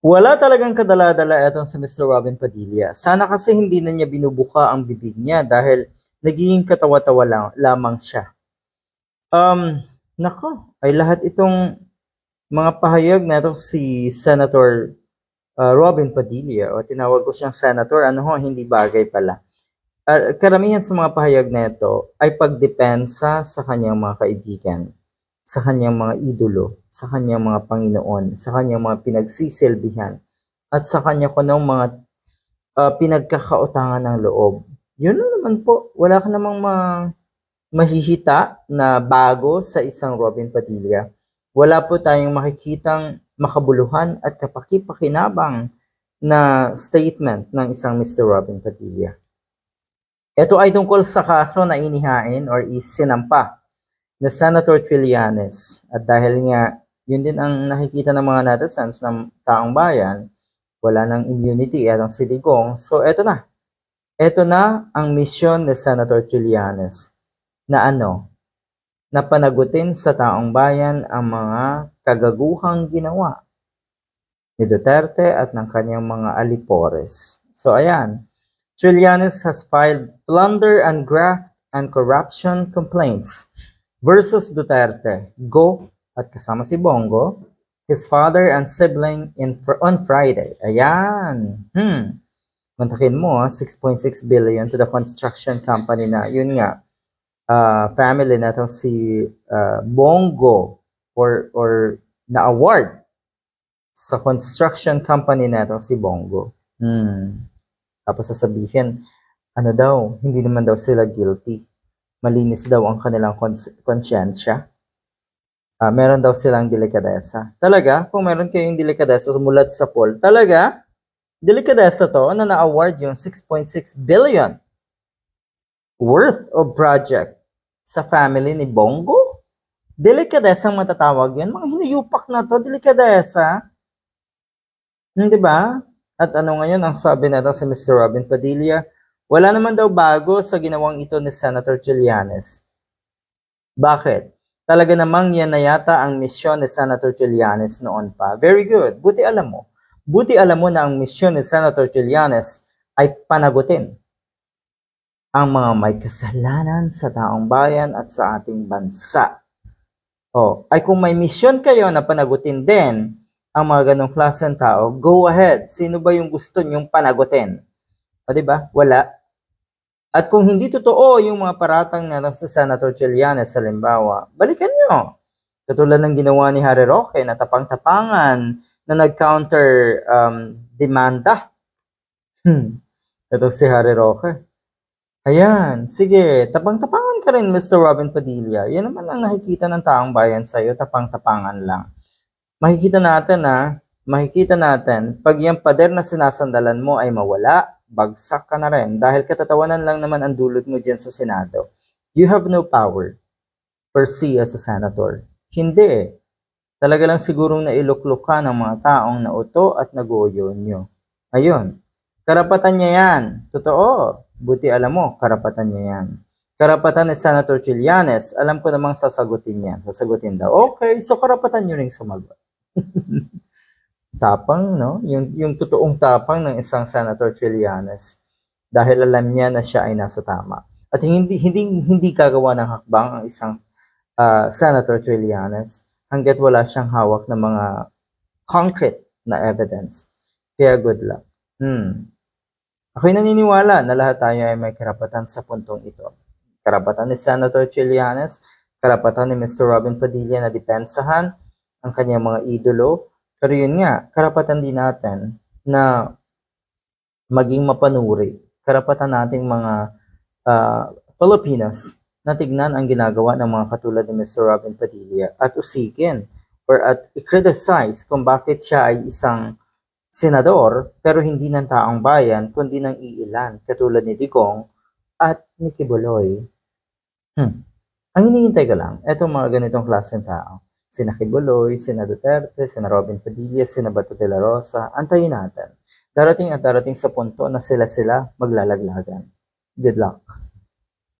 Wala talagang kadala-dala etong si Mr. Robin Padilla. Sana kasi hindi na niya binubuka ang bibig niya dahil nagiging katawa-tawa lang, lamang siya. Um, nako, ay lahat itong mga pahayag na itong si Senator uh, Robin Padilla o tinawag ko siyang senator, ano ho, hindi bagay pala. Uh, karamihan sa mga pahayag na ito ay pagdepensa sa kanyang mga kaibigan sa kanyang mga idolo, sa kanyang mga Panginoon, sa kanyang mga pinagsisilbihan, at sa kanya ko ng mga ah, pinagkakautangan ng loob. Yun lang naman po. Wala ka namang ma- mahihita na bago sa isang Robin Padilla. Wala po tayong makikitang makabuluhan at kapakipakinabang na statement ng isang Mr. Robin Padilla. Ito ay tungkol sa kaso na inihain or isinampa na Senator Trillanes. At dahil nga, yun din ang nakikita ng mga netizens ng taong bayan, wala ng immunity at ang siligong. So, eto na. Eto na ang misyon ni Senator Trillanes na ano, na panagutin sa taong bayan ang mga kagaguhang ginawa ni Duterte at ng kanyang mga alipores. So, ayan. Trillanes has filed plunder and graft and corruption complaints versus Duterte, Go at kasama si Bongo, his father and sibling in fr- on Friday. Ayan. Hmm. Mantakin mo, ah, 6.6 billion to the construction company na, yun nga, ah, family na to si ah, Bongo or, or na-award sa construction company na to si Bongo. Hmm. Tapos sasabihin, ano daw, hindi naman daw sila guilty malinis daw ang kanilang kons- konsyensya. Ah, meron daw silang delikadesa. Talaga, kung meron kayong delikadesa mulat sa poll, talaga, delikadesa to na na-award yung 6.6 billion worth of project sa family ni Bongo? Delikadesang matatawag yan. Mga hinuyupak na to, delikadesa. Hindi ba? At ano ngayon ang sabi na si Mr. Robin Padilla? Wala naman daw bago sa ginawang ito ni Senator Trillanes. Bakit? Talaga namang yan na yata ang misyon ni Senator Trillanes noon pa. Very good. Buti alam mo. Buti alam mo na ang misyon ni Senator Trillanes ay panagutin ang mga may kasalanan sa taong bayan at sa ating bansa. O, ay kung may misyon kayo na panagutin din ang mga ganong klaseng tao, go ahead. Sino ba yung gusto nyong panagutin? O, di ba? Wala. At kung hindi totoo yung mga paratang na sa Senator Trillanes sa Limbawa, balikan nyo. Katulad ng ginawa ni Harry Roque na tapang-tapangan na nag-counter um, demanda. Hmm. Ito si Harry Roque. Ayan, sige, tapang-tapangan ka rin, Mr. Robin Padilla. Yan naman ang nakikita ng taong bayan sa'yo, tapang-tapangan lang. Makikita natin na, makikita natin, pag yung pader na sinasandalan mo ay mawala, bagsak ka na rin dahil katatawanan lang naman ang dulot mo dyan sa Senado. You have no power per se as a senator. Hindi eh. Talaga lang sigurong nailuklok ka ng mga taong nauto at nagoyo nyo. Ayun. Karapatan niya yan. Totoo. Buti alam mo, karapatan niya yan. Karapatan ni Senator Trillanes, alam ko namang sasagutin yan. Sasagutin daw. Okay, so karapatan nyo rin sumagot. tapang, no? Yung, yung totoong tapang ng isang Senator Trillanes dahil alam niya na siya ay nasa tama. At hindi hindi hindi gagawa ng hakbang ang isang ah, Senator Trillanes hangga't wala siyang hawak ng mga concrete na evidence. Kaya good luck. Hmm. Ako'y naniniwala na lahat tayo ay may karapatan sa puntong ito. Karapatan ni Senator Trillanes, karapatan ni Mr. Robin Padilla na depensahan ang kanyang mga idolo, pero yun nga, karapatan din natin na maging mapanuri. Karapatan nating mga ah, Filipinos na tignan ang ginagawa ng mga katulad ni Mr. Robin Padilla at usikin or at i-criticize kung bakit siya ay isang senador pero hindi ng taong bayan kundi ng iilan katulad ni Digong at ni Kibuloy. Hmm. Ang hinihintay ko lang, etong mga ganitong klaseng tao sina Kibuloy, sina Duterte, sina Robin Padilla, sina Bato de la Rosa, antayin natin. Darating at darating sa punto na sila-sila maglalaglagan. Good luck.